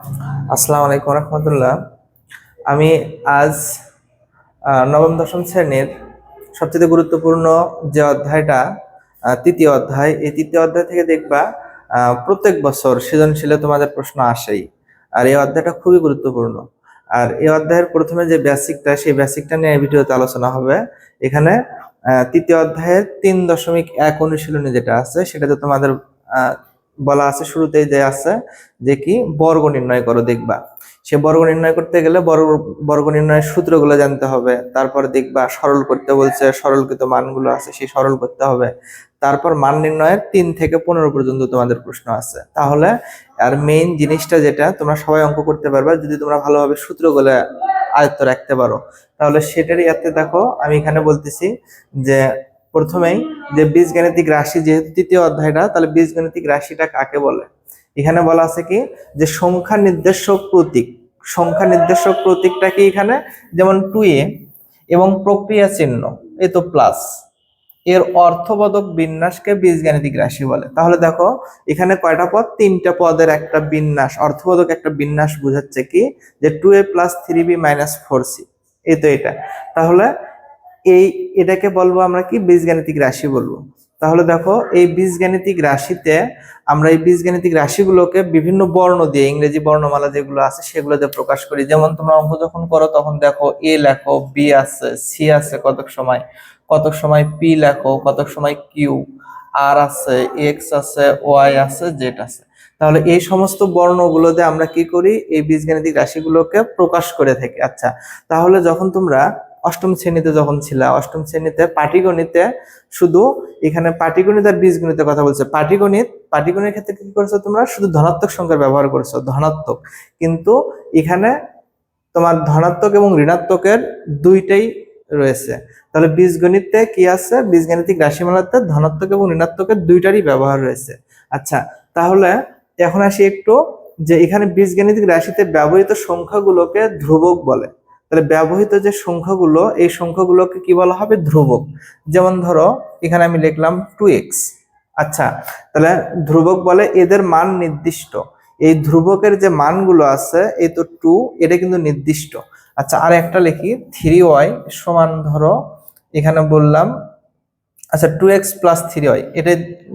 আসসালামু আলাইকুম রহমতুল্লাহ। আমি আজ নবম, দশম শ্রেণির সবচেয়ে গুরুত্বপূর্ণ যে অধ্যায়টা তৃতীয় অধ্যায়, এই তৃতীয় অধ্যায় থেকে দেখবা প্রত্যেক বছর সৃজনশীলে তোমাদের প্রশ্ন আসেই। আর এই অধ্যায়টা খুবই গুরুত্বপূর্ণ। আর এই অধ্যায়ের প্রথমে যে বেসিকটা, সেই বেসিকটা নিয়ে ভিডিওতে আলোচনা হবে। এখানে তৃতীয় অধ্যায়ের তিন দশমিক এক অনুশীলনী যেটা আছে, সেটাতে তোমাদের বলা আছে শুরুতেই যে আছে, যে কি, বর্গ নির্ণয় করো, দেখবা। সে বর্গ নির্ণয় করতে গেলে বর্গ বর্গ নির্ণয়ের সূত্রগুলো জানতে হবে। তারপর দেখবা সরল করতে বলছে, সরলকৃত মানগুলো আছে, সেই সরল করতে হবে। তারপর মান নির্ণয়ের তিন থেকে পনেরো পর্যন্ত তোমাদের প্রশ্ন আছে। তাহলে আর মেইন জিনিসটা যেটা, তোমরা সবাই অঙ্ক করতে পারবা, যদি তোমরা ভালোভাবে সূত্রগুলো আয়ত্ত রাখতে পারো। তাহলে সেটারই এতে দেখো, আমি এখানে বলতেছি যে প্রথমেই যে বীজগাণিতিক রাশি যেহেতু তৃতীয় অধ্যায়টা, তাহলে বীজগাণিতিক রাশিটা কাকে বলে? এখানে বলা আছে কি? যে সংখ্যা নির্দেশক প্রতীক। সংখ্যা নির্দেশক প্রতীকটা কি এখানে? যেমন টু এ এবং প্রক্রিয়া চিহ্ন, এ তো প্লাস এর অর্থবোধক বিন্যাসকে বীজগাণিতিক রাশি বলে। তাহলে দেখো, এখানে কয়টা পদ? তিনটা পদের একটা বিন্যাস। অর্থবোধক একটা বিন্যাস বোঝাচ্ছে কি? যে two A plus three B minus four C এই তো এটা। তাহলে এই এটাকে বলব আমরা কি বীজগাণিতিক রাশি বলব। তাহলে দেখো এই বীজগাণিতিক রাশিতে আমরা এই বীজগাণিতিক রাশিগুলোকে বিভিন্ন বর্ণ দিয়ে, ইংরেজি বর্ণমালা যেগুলো আছে সেগুলো দিয়ে প্রকাশ করি। যেমন তোমরা অঙ্ক যখন করো তখন দেখো এ লেখো, বি আছে, সি আছে কতক সময় কতক সময় পি লেখো, কতক সময় কিউ, আর আছে, এক্স আছে, ওয়াই আছে, জেড আছে। তাহলে এই সমস্ত বর্ণগুলো দিয়ে আমরা কি করি? এই বীজগাণিতিক রাশিগুলোকে প্রকাশ করে থাকি। আচ্ছা তাহলে যখন তোমরা অষ্টম শ্রেণীতে যখন ছিলা, অষ্টম শ্রেণীতে পাটিগণিতে শুধু এখানে পাটিগণিত আর বীজগণিতের কথা বলছে। পাটিগণিত, পাটিগণিতের ক্ষেত্রে কি করছ তোমরা? শুধু ধনাত্মক সংখ্যার ব্যবহার করছ, ধনাত্মক। কিন্তু এখানে তোমার ধনাত্মক এবং ঋণাত্মকের দুইটাই রয়েছে। তাহলে বীজগণিতে কি আছে? বীজগাণিতিক রাশিমালাতে ধনাত্মক এবং ঋণাত্মকের দুইটারই ব্যবহার রয়েছে। আচ্ছা তাহলে এখন আসি একটু যে এখানে বীজগাণিতিক রাশিতে ব্যবহৃত সংখ্যাগুলোকে ধ্রুবক বলে। তাহলে ব্যবহৃত যে সংখ্যাগুলো, এই সংখ্যাগুলোকে কি বলা হবে? ধ্রুবক। যেমন ধরো, এখানে আমি লিখলাম টু এক্স আচ্ছা তাহলে ধ্রুবক বলে এদের মান নির্দিষ্ট। এই ধ্রুবকের যে মানগুলো আছে, এই তো টু এটা কিন্তু নির্দিষ্ট। আচ্ছা আর একটা লিখি থ্রি ওয়াই সমান ধরো, এখানে বললাম আচ্ছা two X plus three Y এটা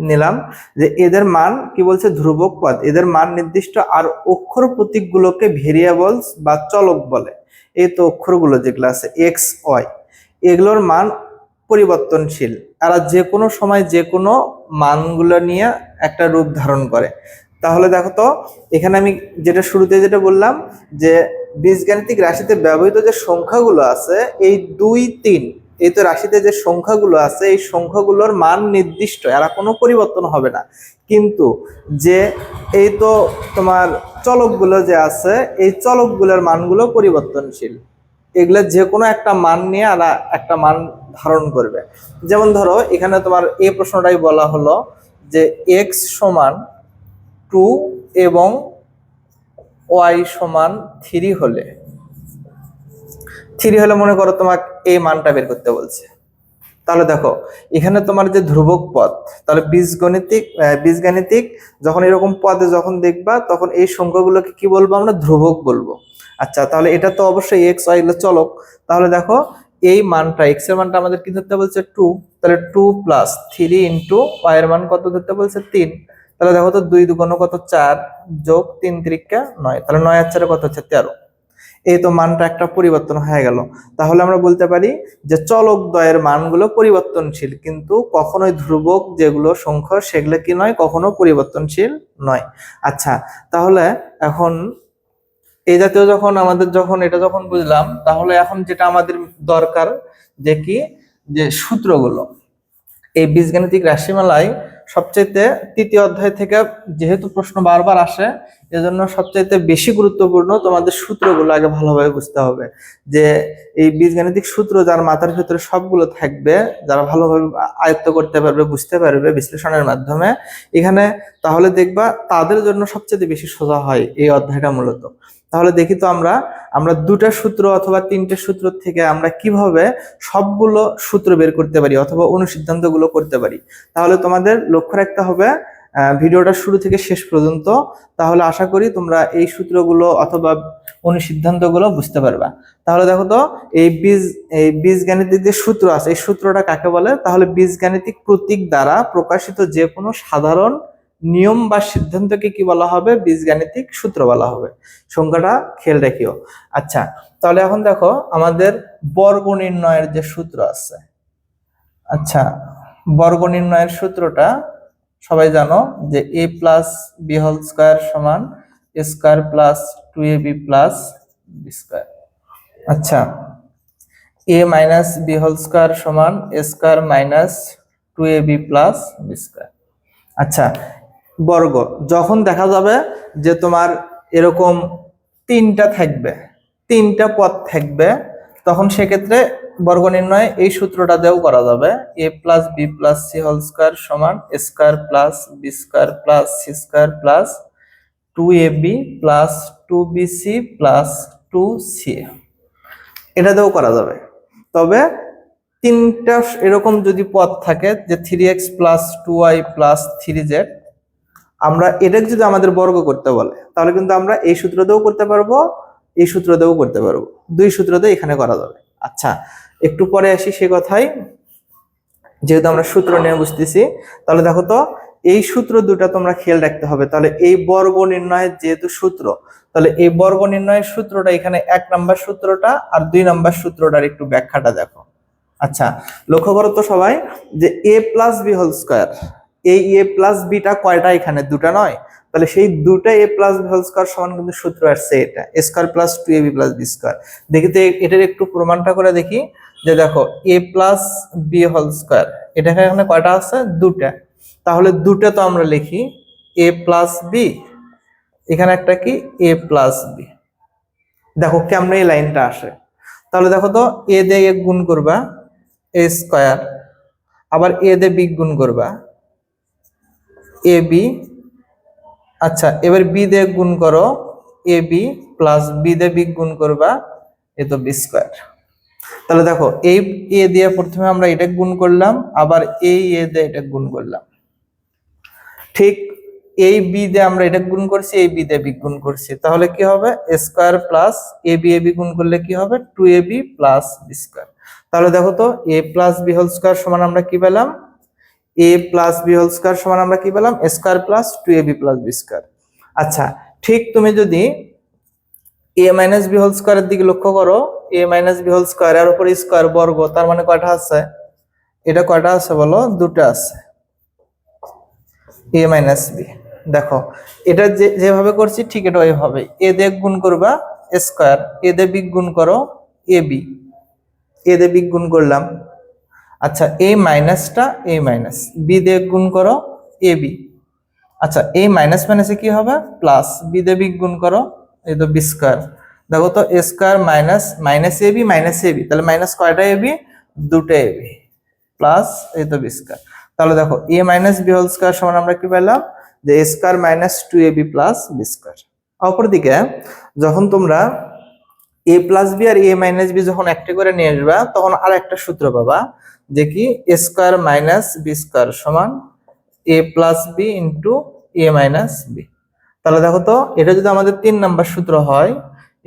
নিলাম যে এদের মান কি বলছে? ধ্রুবক পদ। এদের মান নির্দিষ্ট আর অক্ষর প্রতীকগুলোকে ভেরিয়েবলস বা চলক বলে। এই তো অক্ষরগুলো যেগুলো আছে এক্স, ওয়াই, এগুলোর মান পরিবর্তনশীল। এরা যে কোনো সময় যে কোনো মানগুলো নিয়ে একটা রূপ ধারণ করে। তাহলে দেখো তো, এখানে আমি যেটা শুরুতে যেটা বললাম যে বীজগাণিতিক রাশিতে ব্যবহৃত যে সংখ্যাগুলো আছে, এই দুই, তিন এই তো রাশিতে যে সংখ্যাগুলো আছে, এই সংখ্যাগুলোর মান নির্দিষ্ট এরা কোনো পরিবর্তন হবে না। কিন্তু যে এই তো তোমার চলকগুলো যে আছে, এই চলকগুলোর মানগুলো পরিবর্তনশীল। এগুলো যে কোনো একটা মান নিয়ে আর একটা মান ধারণ করবে। যেমন ধরো, এখানে তোমার এই প্রশ্নটাই বলা হলো যে এক্স সমান টু এবং ওয়াই সমান থ্রি হলে থ্রি হলে মনে করো তোমাকে এই মানটা বের করতে বলছে। তাহলে দেখো, এখানে তোমার যে ধ্রুবক পদ, তাহলে বীজগণিতিক বীজগাণিতিক যখন এরকম পদে যখন দেখবা, তখন এই সংখ্যাগুলোকে কি বলব আমরা? ধ্রুবক বলব। আচ্ছা তাহলে এটা তো অবশ্যই এক্স ওয়াই চলক। তাহলে দেখো, এই মানটা এক্সের মানটা আমাদের কি ধরতে বলছে? টু তাহলে two plus three into Y এর মান কত ধরতে বলছে? তিন। তাহলে দেখো তো দুই দুগুণ কত? চার যোগ তিন ত্রিকা নয়। তাহলে নয় আর চারে কত হচ্ছে? তেরো। এই তো মানটা একটা পরিবর্তন হয়ে গেল। তাহলে আমরা বলতে পারি যে চলক দ্বয়ের মানগুলো পরিবর্তনশীল, কিন্তু কখনোই ধ্রুবক যেগুলো সংখ্যা সেগুলো কি নয়, কখনো পরিবর্তনশীল নয়। আচ্ছা তাহলে এখন এই জাতীয় যখন আমাদের যখন এটা যখন বুঝলাম, তাহলে এখন যেটা আমাদের দরকার যে কি? যে সূত্রগুলো। এই বীজগাণিতিক রাশিমালায় সবচাইতে তৃতীয় অধ্যায় থেকে যেহেতু প্রশ্ন বারবার আসে এজন্য সবচাইতে বেশি গুরুত্বপূর্ণ তোমাদের সূত্রগুলো আগে ভালোভাবে বুঝতে হবে। যে এই বীজগাণিতিক সূত্র যার মাথার ভিতরে সবগুলো থাকবে, যারা ভালোভাবে আয়ত্ত করতে পারবে, বুঝতে পারবে বিশ্লেষণের মাধ্যমে, এখানে তাহলে দেখবা তাদের জন্য সবচেয়ে বেশি সোজা হয় এই অধ্যায়টা মূলত। তাহলে দেখি তো আমরা আমরা দুটা সূত্র অথবা তিনটে সূত্র থেকে আমরা কীভাবে সবগুলো সূত্র বের করতে পারি অথবা অনুসিদ্ধান্তগুলো করতে পারি। তাহলে তোমাদের লক্ষ্য রাখতে হবে ভিডিওটা শুরু থেকে শেষ পর্যন্ত, তাহলে আশা করি তোমরা এই সূত্রগুলো অথবা অনুসিদ্ধান্তগুলো বুঝতে পারবা। তাহলে দেখো তো, এই বীজ, এই বীজগাণিতিক যে সূত্র আছে, এই সূত্রটা কাকে বলে? তাহলে বীজগাণিতিক প্রতীক দ্বারা প্রকাশিত যে কোনো সাধারণ নিয়ম বা সিদ্ধান্তকে কি বলা হবে? বীজগাণিতিক সূত্র বলা হবে। সংখ্যাটা খেয়াল রাখিও। আচ্ছা তাহলে এখন দেখো, আমাদের বর্গ নির্ণয়ের যে সূত্র আছে আচ্ছা বর্গ নির্ণয়ের সূত্রটা সবাই জানো যে A plus B whole square সমান A square plus two A B plus B square আচ্ছা A minus B whole square সমান A square minus two A B plus B square আচ্ছা বর্গ, যখন দেখা যাবে যে তোমার এরকম তিনটা থাকবে, তিনটা পদ থাকবে তখন সেক্ষেত্রে বর্গ নির্ণয় এই সূত্রটা দিয়েও করা যাবে। A plus B plus C whole square সমান square plus B square plus C square plus two A B plus two B C plus two C এটা দিয়েও করা যাবে। তবে তিনটা এরকম যদি পদ থাকে যে three X plus two Y plus three Z আমরা এটাকে যদি আমাদের বর্গ করতে বলে, তাহলে কিন্তু আমরা এই সূত্র দিয়েও করতে পারব। এই সূত্র দিয়েও করতে পারব। দুই সূত্র দিয়ে এখানে করা যাবে। আচ্ছা একটু পরে আসি সে কথাই যেহেতু আমরা সূত্র নিয়ে বুঝতেছি, তাহলে দেখো তো, এই সূত্র দুটা তোমরা খেয়াল রাখতে হবে। তাহলে এই বর্গ নির্ণয়ের যেহেতু সূত্র, তাহলে এই বর্গ নির্ণয়ের সূত্রটা এখানে এক নাম্বার সূত্রটা আর দুই নাম্বার সূত্রটার একটু ব্যাখ্যাটা দেখো। আচ্ছা লক্ষ্য করো তো সবাই যে A plus B whole square এই এ প্লাস বিটা কয়টা এখানে? দুটা নয়। তাহলে সেই দুটা এ প্লাস হোল স্কোয়ার সমান কিন্তু সূত্র আসছে এটা। A square plus two A B plus B square দেখি তো এটার একটু প্রমাণটা করে দেখি যে দেখো A plus B whole square এটা এখানে কয়টা আছে? দুটা তাহলে দুটা তো আমরা লিখি এ প্লাস বি এখানে একটা কি? এ প্লাস বি দেখো কেমন এই লাইনটা আসে। তাহলে দেখো তো এ দিয়ে এ গুণ করবা এ স্কোয়ার আবার এ দিয়ে বি গুণ করবা এ বি আচ্ছা এবার বি দিয়ে গুণ করো, এ বি প্লাস বি দিয়ে বি গুণ করবা, এ তো বি স্কোয়ার তাহলে দেখো এই এ দিয়ে প্রথমে আমরা এটা গুণ করলাম, আবার এই এ দিয়ে এটা গুণ করলাম। ঠিক এই বি দিয়ে আমরা এটা গুণ করছি, এই বি দিয়ে বি গুণ করছি। তাহলে কি হবে? Square plus A B A B গুণ করলে কি হবে? Two A B plus B square তাহলে দেখো তো A plus B whole square সমান আমরা কি পেলাম? A plus B whole square সমান আমরা কি পেলাম? Square plus two A B plus B square আচ্ছা ঠিক তুমি যদি এ মাইনাস বি হোল স্কোয়ারের দিকে লক্ষ্য করো A minus B whole square এর উপর স্কোয়ার বর্গ, তার মানে কয়টা আছে? এটা কয়টা আছে বলো? দুটো আছে। এ মাইনাস বি দেখো, এটা যে, যেভাবে করছি ঠিক এটা ওইভাবে। এ দিয়ে গুণ করবা স্কোয়ার এ দিয়ে বি গুণ করো এ বি এ দিয়ে বি গুণ করলাম। আচ্ছা এ মাইনাসটা এ মাইনাস, বি দিয়ে গুণ করো এ বি। আচ্ছা এ মাইনাস মাইনাসে কি হবে? প্লাস বি দিয়ে বি গুণ করো এই তো বি স্কোয়ার। দেখো তো, A square minus minus A B, minus A B. তাহলে মাইনাস কয়টা এ বি? দুটো এ বি। প্লাস এই তো বি স্কোয়ার। তাহলে দেখো, A minus B whole square সমান আমরা কি পেলাম? যে A square minus two A B plus B square. অপরদিকে যখন তোমরা এ প্লাস বি আর এ মাইনাস বি যখন একটা করে নিয়ে আসবা, তখন আর একটা সূত্র পাবা। যে কি A square minus B square সমান A plus B into A minus B তাহলে দেখো তো, এটা যদি আমাদের তিন নাম্বার সূত্র হয়,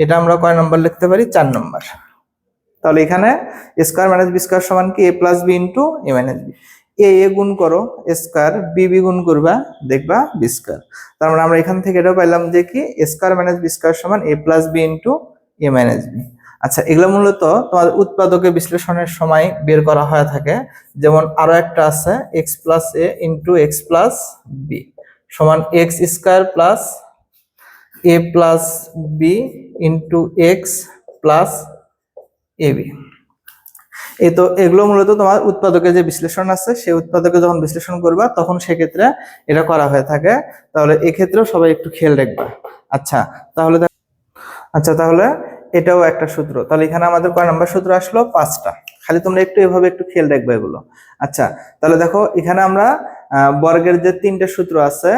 এটা আমরা কয় নাম্বার লিখতে পারি? চার নাম্বার। তাহলে এখানে স্কোয়ার মাইনাস বি স্কোয়ার সমান কি? A plus B into A minus B A A গুণ করো স্কোয়ার বি বি গুণ করবা, দেখবা বি স্কোয়ার তার মানে আমরা এখান থেকে এটাও পাইলাম যে কি? স্কোয়ার মাইনাস বি স্কোয়ার সমান A plus B into A minus B আচ্ছা এগুলো মূলত তোমার উৎপাদকে বিশ্লেষণের সময় বের করা হয়ে থাকে। যেমন আরও একটা আছে X plus A into X plus B সমান X square plus A plus B into X plus A B এই তো এগুলো মূলত তোমার উৎপাদকের যে বিশ্লেষণ আছে, সেই উৎপাদকে যখন বিশ্লেষণ করবা, তখন সেক্ষেত্রে এটা করা হয়ে থাকে। তাহলে এক্ষেত্রেও সবাই একটু খেয়াল রাখবা। আচ্ছা তাহলে আচ্ছা তাহলে এটাও একটা সূত্র। তাহলে এখানে আমাদের কয় নাম্বার সূত্র আসলো? পাঁচটা। খালি তোমরা একটু এভাবে একটু খেয়াল রাখবে এগুলো। আচ্ছা তাহলে দেখো, এখানে আমরা বর্গের যে তিনটে সূত্র আছে,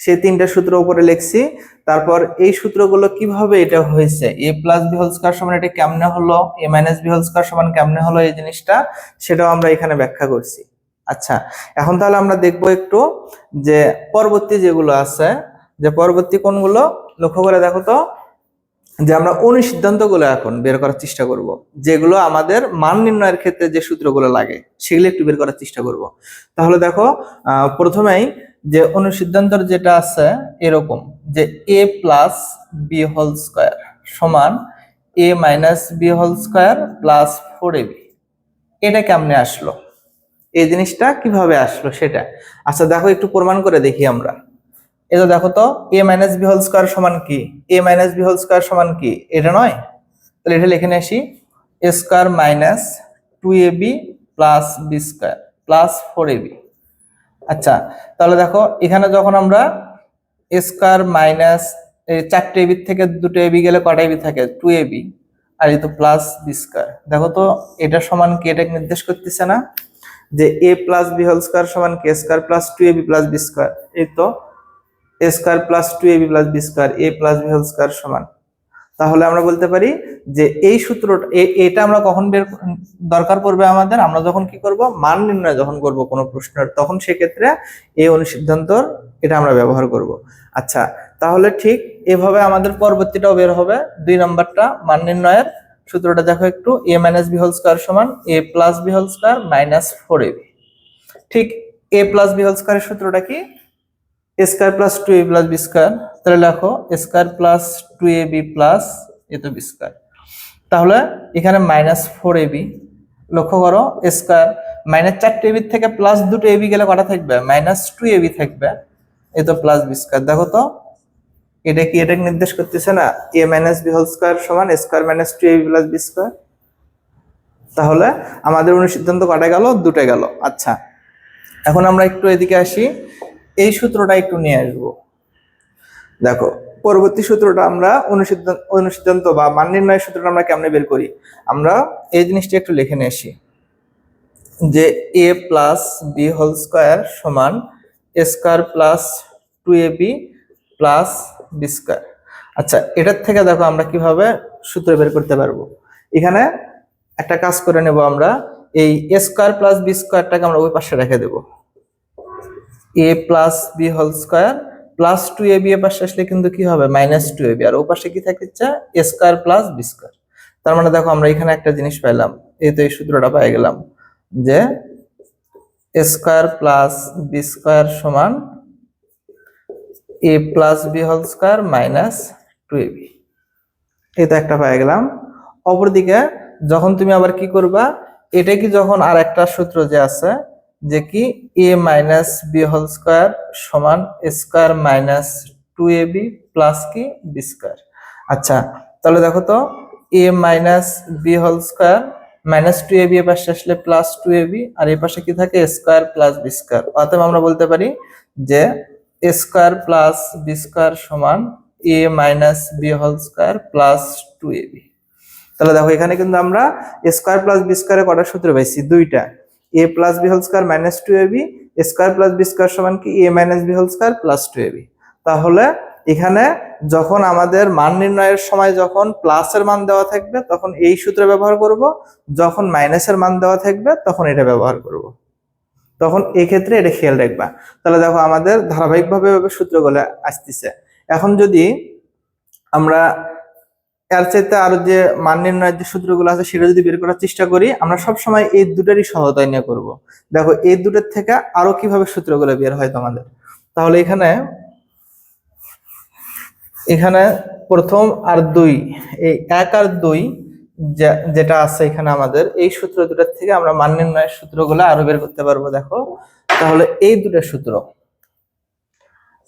সেই তিনটে সূত্র উপরে লিখছি। তারপর এই সূত্রগুলো কীভাবে এটা হয়েছে? এ প্লাস বি হোল সমান এটা কেমনে হলো? এ মাইনাস বি হোল সমান কেমনে হলো এই জিনিসটা? সেটাও আমরা এখানে ব্যাখ্যা করছি। আচ্ছা এখন তাহলে আমরা দেখব একটু যে পরবর্তী যেগুলো আছে, যে পরবর্তী কোনগুলো? লক্ষ্য করে দেখো তো। যে আমরা অনুসিদ্ধান্তগুলো এখন বের করার চেষ্টা করব, যেগুলো আমাদের মান নির্ণয়ের ক্ষেত্রে যে সূত্রগুলো লাগে, সেগুলো একটু বের করার চেষ্টা করব। তাহলে দেখো প্রথমেই যে অনুসিদ্ধান্তর যেটা আছে এরকম, যে A plus B whole square সমান A minus B whole square plus four A B এটা কেমনে আসলো? এই জিনিসটা কীভাবে আসলো সেটা? আচ্ছা দেখো, একটু প্রমাণ করে দেখি আমরা। তো দেখো তো A minus B whole square সমান কি? A minus B whole square সমান কি? এটা নয়? তাহলে এটা লিখে নিয়ে আসি A square minus two A B plus B square plus four A B আচ্ছা তাহলে দেখো, এখানে যখন আমরা এ স্কোয়ার মাইনাস চারটে এবি থেকে দুটো এবি গেলে কটা এবি থাকে? টু এবি আর এই তো প্লাস বি স্কোয়ার দেখো তো, এটা সমান কি? এটা নির্দেশ করতেছে না যে A plus B whole square সমান কে square plus two A B plus B square এই তো A plus two A B plus B square A plus B whole square সমান। তাহলে আমরা বলতে পারি যে এই সূত্রটা এ- এটা আমরা কখন বের দরকার পড়বে আমাদের? আমরা যখন কি করব? মান নির্ণয় যখন করব কোনো প্রশ্নের, তখন সেক্ষেত্রে এই অনুসিদ্ধান্তর এটা আমরা ব্যবহার করব। আচ্ছা তাহলে ঠিক এভাবে আমাদের পরবর্তীটাও বের হবে। দুই নম্বরটা, মান নির্ণয়ের সূত্রটা দেখো একটু, A minus B whole square সমান A plus B whole square minus four A B ঠিক, এ প্লাস বি হোল স্কোয়ারের সূত্রটা কি? A square plus two A plus B square, তাহলে লেখো square plus two A B plus A তো B square. তাহলে এখানে মাইনাস ফোর এ বি, লক্ষ্য করো স্কোয়ার, মাইনাস চারটে এবি থেকে প্লাস দুটো এবি গেলে কটা থাকবে? মাইনাস টু এবি থাকবে, এ তো প্লাস বি স্কোয়ার। দেখো তো, এটা কি এটা নির্দেশ করতেছে না? A minus B whole square সমান square minus two A B plus B square? তাহলে আমাদের অনুসিদ্ধান্ত কটা গেল? দুটো গেল। আচ্ছা এখন আমরা একটু এদিকে আসি। এই সূত্রটা একটু নিয়ে আসব। দেখো, পরবর্তী সূত্রটা আমরা অনুসিদ্ধান্ত অনুসিদ্ধান্ত বা মান নির্ণয়ের সূত্রটা আমরা কেমনে বের করি? আমরা এই জিনিসটা একটু লিখে নিয়ে আসি। যে A plus B whole square সমান A square plus two A B plus B square আচ্ছা এটার থেকে দেখো আমরা কীভাবে সূত্র বের করতে পারব। এখানে একটা কাজ করে নেব আমরা, এই এ স্কোয়ার প্লাস বি স্কোয়ারটাকে আমরা ওই পাশে রেখে দেবো। A plus B whole square plus two A B এ পাশে আসলে কিন্তু কি হবে? মাইনাস টু এ বি আর ও পাশে কি থাকছে A square plus B square তার মানে দেখো আমরা এখানে একটা জিনিস পাইলাম, এই তো এই সূত্রটা পাই গেলাম যে A square plus B square সমান A plus B whole square minus two A B এই তো একটা পাই গেলাম। অপরদিকে যখন তুমি আবার কি করবা? এটা কি যখন আর একটা সূত্র যে আছে যে কি A minus B whole square সমান square minus two A B plus কি বি স্কোয়ার আচ্ছা তাহলে দেখো তো A minus B whole square minus two A B এ পাশে আসলে প্লাস টু এ বি আর এই পাশে কি থাকে স্কোয়ার প্লাস বি স্কোয়ার অতএব আমরা বলতে পারি যে A square plus B square সমান A minus B whole square plus two A B তাহলে দেখো এখানে কিন্তু আমরা স্কোয়ার প্লাস বি স্কোয়ারে কটা সূত্র পাইছি? দুইটা। A plus B whole square minus two A B square plus B square সমান কি? A minus B whole square plus two A B তাহলে এখানে যখন আমাদের মান নির্ণয়ের সময় যখন প্লাসের মান দেওয়া থাকবে, তখন এই সূত্র ব্যবহার করব। যখন মাইনাসের মান দেওয়া থাকবে, তখন এটা ব্যবহার করব। তখন এই ক্ষেত্রে এটা খেয়াল রাখবা। তাহলে দেখো আমাদের ধারাবাহিকভাবে সূত্রগুলো আসতেছে। এখন যদি আমরা এর চাইতে আরও যে মান নির্ণয়ের যে সূত্রগুলো আছে, সেটা যদি বের করার চেষ্টা করি, আমরা সব সময় এই দুটারই সহায়তা নিয়ে করব। দেখো, এই দুটোর থেকে আরও কীভাবে সূত্রগুলো বের হয় তোমাদের? তাহলে এখানে এখানে প্রথম আর দুই, এই এক আর দুই যেটা আছে এখানে আমাদের, এই সূত্র দুটার থেকে আমরা মান নির্ণয়ের সূত্রগুলো আরও বের করতে পারব, দেখো। তাহলে এই দুটো সূত্র,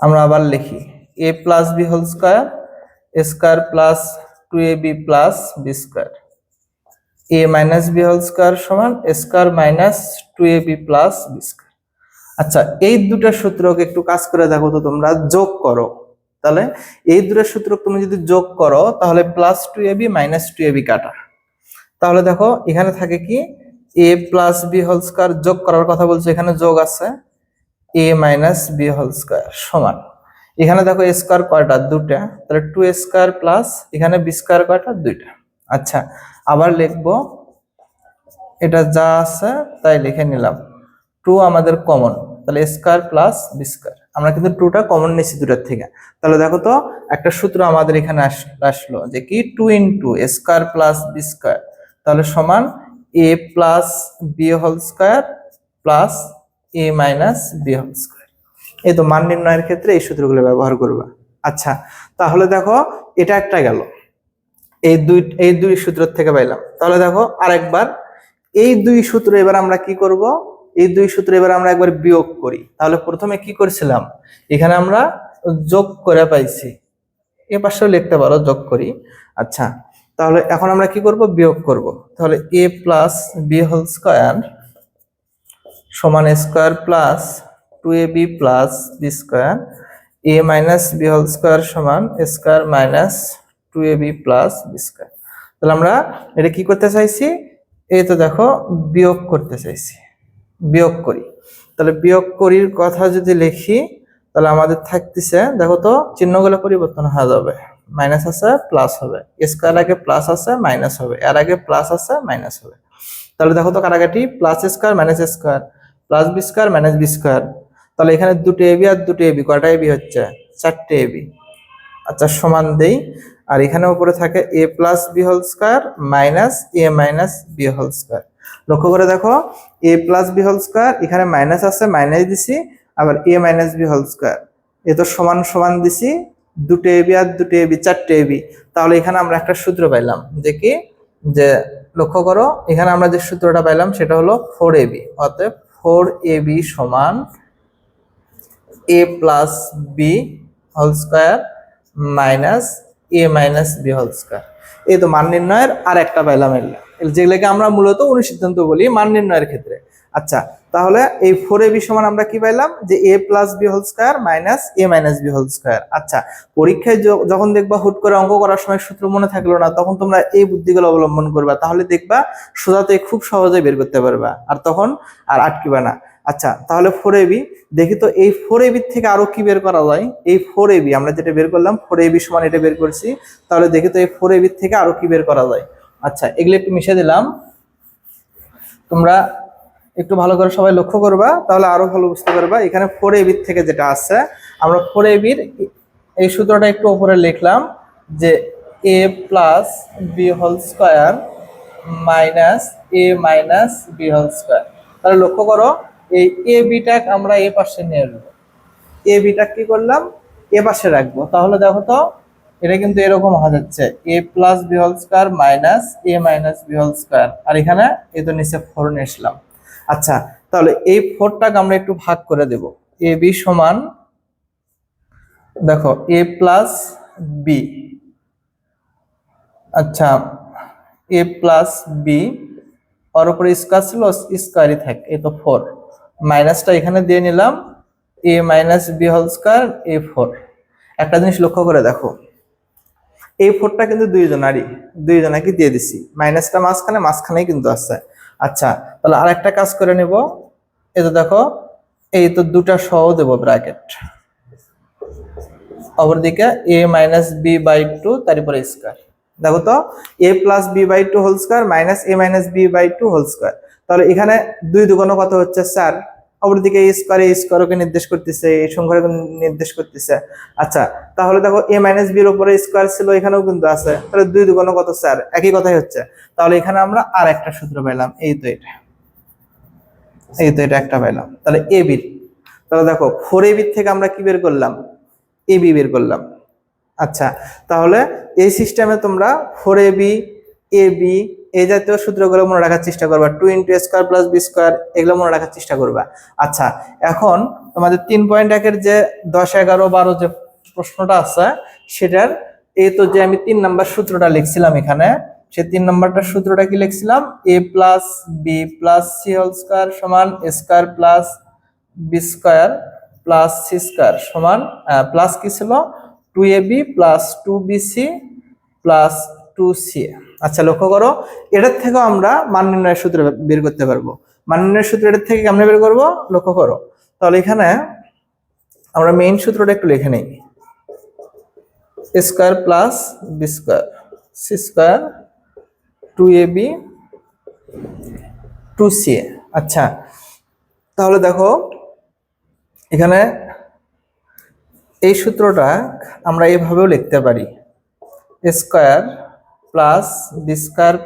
আমরা আবার লিখি A plus B whole square square plus two A B plus B square A minus B whole square সমান square minus two A B plus B square আচ্ছা এই দুটো সূত্রকে একটু কাজ করে দেখো তো তোমরা, যোগ করো। তাহলে এই দুটো সূত্র তুমি যদি যোগ করো, তাহলে plus two A B minus two A B কাটা। তাহলে দেখো, এখানে থাকে কি A plus B whole square যোগ করার কথা বলছো, এখানে যোগ আছে A minus B whole square সমান। এখানে দেখো স্কোয়ার কয়টা দুটা তাহলে টু স্কোয়ার প্লাস এখানে বি স্কোয়ার কয়টা দুইটা। আচ্ছা আবার লিখব, এটা যা আছে তাই লিখে নিলাম। টু আমাদের কমন তাহলে স্কোয়ার প্লাস বি স্কোয়ার আমরা কিন্তু টুটা কমন নিয়েছি দুটার থেকে। তাহলে দেখো তো, একটা সূত্র আমাদের এখানে আস- আসলো যে কি? Two in into square plus B square তাহলে সমান A plus B whole square plus A minus B whole square এই তো মান নির্ণয়ের ক্ষেত্রে এই সূত্রগুলো ব্যবহার করবা। আচ্ছা তাহলে দেখো এটা একটা গেল। এই দুই এই দুই সূত্র থেকে পাইলাম। তাহলে দেখো আরেকবার, এই দুই সূত্র এবার আমরা কি করব? এই দুই সূত্র এবার আমরা একবার বিয়োগ করি। তাহলে প্রথমে কি করছিলাম? এখানে আমরা যোগ করে পাইছি। এ পাশেও লিখতে পারো, যোগ করি। আচ্ছা তাহলে এখন আমরা কি করব? বিয়োগ করব। তাহলে A plus B whole square সমান square plus two A B plus B square, A minus B whole সমান square minus two A B plus B তাহলে আমরা এটা কি করতে চাইছি? এই তো দেখো, বিয়োগ করতে চাইছি। বিয়োগ করি। তাহলে বিয়োগ করির কথা যদি লিখি, তাহলে আমাদের থাকতেছে, দেখো তো, চিহ্নগুলো পরিবর্তন হয়ে যাবে। মাইনাস আছে, প্লাস হবে। স্কোয়ার আগে প্লাস আছে, মাইনাস হবে। এর আগে প্লাস আছে, মাইনাস হবে। তাহলে দেখো তো কাটাকাটি plus square, minus square. Plus B square, minus B square. তাহলে এখানে দুটো এবি আর দুটো এবি কয়টা এবি হচ্ছে? চারটে এবি আচ্ছা সমান দেই। আর এখানে উপরে থাকে A plus B whole square minus A minus B whole square লক্ষ্য করে দেখো A plus B whole square এখানে মাইনাস আছে মাইনাস দিছি, আবার A minus B whole square এ তো সমান সমান দিছি, দুটো এবি আর দুটো এবি চারটে এবি তাহলে এখানে আমরা একটা সূত্র পাইলাম, যে কি? যে লক্ষ্য করো, এখানে আমরা যে সূত্রটা পাইলাম, সেটা হলো ফোর এবি অতএব ফোর এবি সমান A plus B whole square minus A minus B whole square এই তো মান নির্ণয়ের আর একটা পাইলাম এগুলা যেগুলোকে আমরা মূলত অনুসিদ্ধান্ত বলি মান নির্ণয়ের ক্ষেত্রে। আচ্ছা তাহলে এই ফোর এ বি সমান আমরা কি পাইলাম? যে A plus B whole square minus A minus B whole square আচ্ছা পরীক্ষায় যখন দেখবা হুট করে অঙ্ক করার সময় সূত্র মনে থাকল না, তখন তোমরা এই বুদ্ধিগুলো অবলম্বন করবা। তাহলে দেখবা সোজাতে খুব সহজে বের করতে পারবা। আর তখন আর আটকিবা না। আচ্ছা তাহলে ফোর এবি দেখি তো এই ফোর এ এবি থেকে আরও কি বের করা যায়? এই ফোর এবি আমরা যেটা বের করলাম ফোর এবি সমান এটা বের করছি। তাহলে দেখি তো এই ফোর এ এবি থেকে আরও কি বের করা যায়? আচ্ছা এগুলো একটু মিশে দিলাম। তোমরা একটু ভালো করে সবাই লক্ষ্য করবা, তাহলে আরও ভালো বুঝতে পারবা। এখানে ফোর এবির থেকে যেটা আছে, আমরা ফোর এবির এই সূত্রটা একটু উপরে লিখলাম যে A plus B whole square minus A minus B whole square তাহলে লক্ষ্য করো, এই এ বিটা আমরা এ পাশে নিয়ে আসব এ বিটা কি করলাম? এ পাশে রাখব। তাহলে দেখো তো, এটা কিন্তু এরকম হওয়া যাচ্ছে। A plus B whole square minus A minus B whole square আর এখানে এ তো নিচে ফোর নিয়ে আসলাম আচ্ছা তাহলে এই ফোরটাকে আমরা একটু ভাগ করে দেব। এ বি সমান, দেখো, এ প্লাস বি। আচ্ছা এ প্লাস বি, ওর উপরে স্কোয়ার ছিল, স্কোয়ারই থাক এই তো ফোর। মাইনাসটা এখানে দিয়ে নিলাম, A minus B whole square, A four. একটা জিনিস লক্ষ্য করে দেখো, এই ফোরটা কিন্তু দুইজনারই দুইজনাকে দিয়ে দিছি। মাইনাসটা মাঝখানে, মাঝখানেই কিন্তু আছে। আচ্ছা তাহলে আর একটা কাজ করে নেব। এই তো দেখো, এই তো দুটা সহ দেব ব্র্যাকেট। অপরদিকে A minus B by two তারপরে স্কোয়ার দেখো তো A plus B by two whole square minus A minus B by two whole square তাহলে এখানে দুই দুগুণ কত হচ্ছে, চার। অপরদিকে স্কোয়ার এই স্কোয়ারকে নির্দেশ করতেছে এই সংখ্যাকে নির্দেশ করতেছে। আচ্ছা তাহলে দেখো এ মাইনাস বির উপরে স্কোয়ার ছিল, এখানেও কিন্তু আছে। তাহলে দুই দুগুণ কত চার একই কথাই হচ্ছে। তাহলে এখানে আমরা আর একটা সূত্র পেলাম এই তো এটা। এই তো এটা একটা পেলাম তাহলে এ বির তাহলে দেখো ফোর এ বির থেকে আমরা কি বের করলাম? এ বি বের করলাম। আচ্ছা তাহলে এই সিস্টেমে তোমরা four A B A B এই জাতীয় সূত্রগুলো মনে রাখার চেষ্টা করবা। Two into square plus B square এগুলো মনে রাখার চেষ্টা করবা। আচ্ছা এখন তোমাদের তিন পয়েন্ট একের যে দশ, এগারো, বারো যে প্রশ্নটা আছে, সেটার এই তো যে আমি তিন নাম্বার সূত্রটা লিখছিলাম এখানে, সে তিন নাম্বারটা সূত্রটা কি লিখছিলাম? A plus B plus C whole square সমান square plus B square plus C square সমান প্লাস কি ছিল? Two A B plus two B C plus two C আচ্ছা লক্ষ্য করো, এটার থেকেও আমরা মান নির্ণয়ের সূত্র বের করতে পারব। মান নির্ণয়ের সূত্র এটার থেকে কেমনে বের করব, লক্ষ্য করো। তাহলে এখানে আমরা মেইন সূত্রটা একটু লিখে নিই। Square plus B square C square two A B two C A আচ্ছা। তাহলে দেখো, এখানে এই সূত্রটা আমরা এভাবেও লিখতে পারি। Square plus B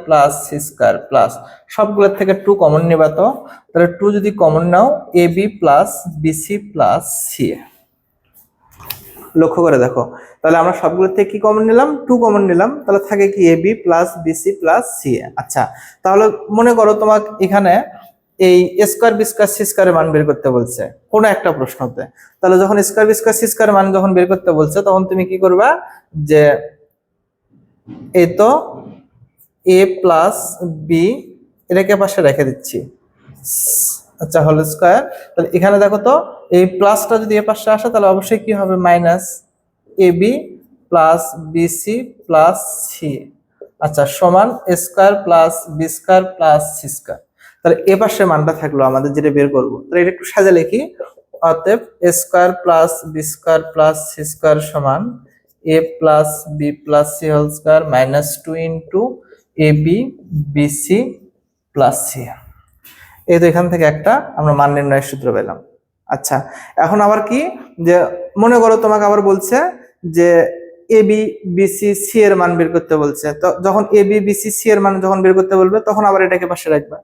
plus C square plus সবগুলোর থেকে টু কমন নেবা তো। তাহলে টু যদি common now A B plus B C plus C লক্ষ্য করে দেখো। তাহলে আমরা সবগুলোর থেকে কি কমন নিলাম? টু কমন নিলাম। তাহলে থাকে কি A B plus B C plus C আচ্ছা তাহলে মনে করো তোমাকে এখানে এই স্কোয়ার বি স্কোয়ার মান বের করতে বলছে, কোনো একটা প্রশ্নতে। তাহলে যখন স্কোয়ার বি স্কোয়ার মান যখন বের করতে বলছে, তখন তুমি কি করবা? যে এই তো এ প্লাস বি, এটাকে পাশে রেখে দিচ্ছি। আচ্ছা হোল স্কোয়ার তাহলে এখানে দেখো তো, এই প্লাসটা যদি এ পাশে আসে, তাহলে অবশ্যই কি হবে? Minus A B plus B C plus C. আচ্ছা সমান square plus B square plus C square. তাহলে এ পাশে মানটা থাকল আমাদের, যেটা বের করব। তাহলে এটা একটু সাজা লিখি অতএব A square plus B square plus C square সমান A plus B plus C whole square minus two into A B B C plus C এই তো এখান থেকে একটা আমরা মান নির্ণয়ের সূত্র পেলাম। আচ্ছা এখন আবার কি? যে মনে করো তোমাকে আবার বলছে যে এ বি বিসি সি এর মান বের করতে বলছে। তো যখন এ বি বিসি সি এর মান যখন বের করতে বলবে, তখন আবার এটাকে পাশে রাখবে।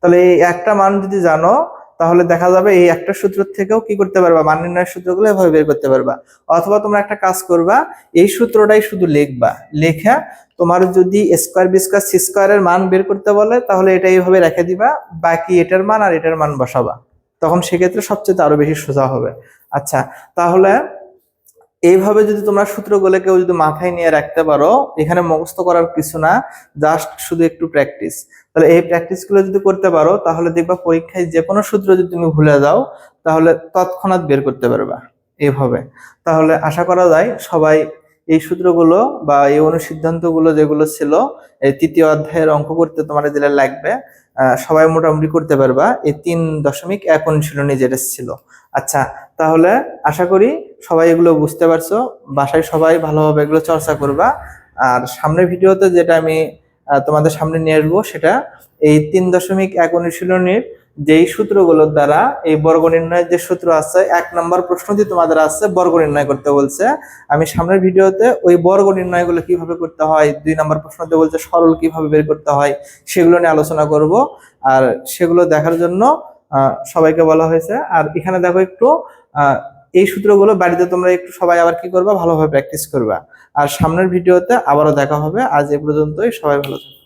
তাহলে এই একটা মান যদি জানো তাহলে দেখা যাবে এই একটা সূত্র থেকেও কি করতে পারবা? মান নির্ণয়ের সূত্রগুলো এভাবে বের করতে পারবা। অথবা তোমরা একটা কাজ করবা, এই সূত্রটাই শুধু লিখবা। লেখা তোমার যদি স্কোয়ার বি স্কোয়ার সি স্কোয়ারের মান বের করতে বলে, তাহলে এটা এইভাবে রেখে দিবা, বাকি এটার মান আর এটার মান বসাবা। তখন সেক্ষেত্রে সবচেয়ে আরও বেশি সোজা হবে। আচ্ছা তাহলে এইভাবে যদি তোমরা সূত্রগুলো কেউ যদি মাথায় নিয়ে রাখতে পারো, এখানে মুখস্থ করার কিছু না জাস্ট শুধু একটু প্র্যাকটিস তাহলে এই প্র্যাকটিসগুলো যদি করতে পারো, তাহলে দেখবা পরীক্ষায় যে কোনো সূত্র যদি তুমি ভুলে যাও, তাহলে তৎক্ষণাৎ বের করতে পারবা এইভাবে। তাহলে আশা করা যায় সবাই এই সূত্রগুলো বা এই অনুসিদ্ধান্তগুলো যেগুলো ছিল, এই তৃতীয় অধ্যায়ের অঙ্ক করতে তোমার যেটা লাগবে সবাই মোটামুটি করতে পারবা। এই তিন দশমিক এক অনুশীলনী যেটা ছিল। আচ্ছা তাহলে আশা করি সবাই এগুলো বুঝতে পারছ। বাসায় সবাই ভালোভাবে এগুলো চর্চা করবা। আর সামনের ভিডিওতে যেটা আমি তোমাদের সামনে নিয়ে আসব সেটা এই তিন দশমিক এক অনুশীলনীর যেই সূত্রগুলোর দ্বারা এই বর্গ নির্ণয়ের যে সূত্র আছে, এক নম্বর প্রশ্নটি তোমাদের আছে, বর্গ নির্ণয় করতে বলছে। আমি সামনের ভিডিওতে ওই বর্গ নির্ণয়গুলো কীভাবে করতে হয়, দুই নম্বর প্রশ্নতে বলছে সরল কীভাবে বের করতে হয়, সেগুলো নিয়ে আলোচনা করব। আর সেগুলো দেখার জন্য সবাইকে বলা হয়েছে। আর এখানে দেখো একটু এই সূত্রগুলো বাড়িতে তোমরা একটু সবাই আবার কি করবা? ভালোভাবে প্র্যাকটিস করবা। আর সামনের ভিডিওতে আবারও দেখা হবে। আজ এ পর্যন্তই। সবাই ভালো থাকো।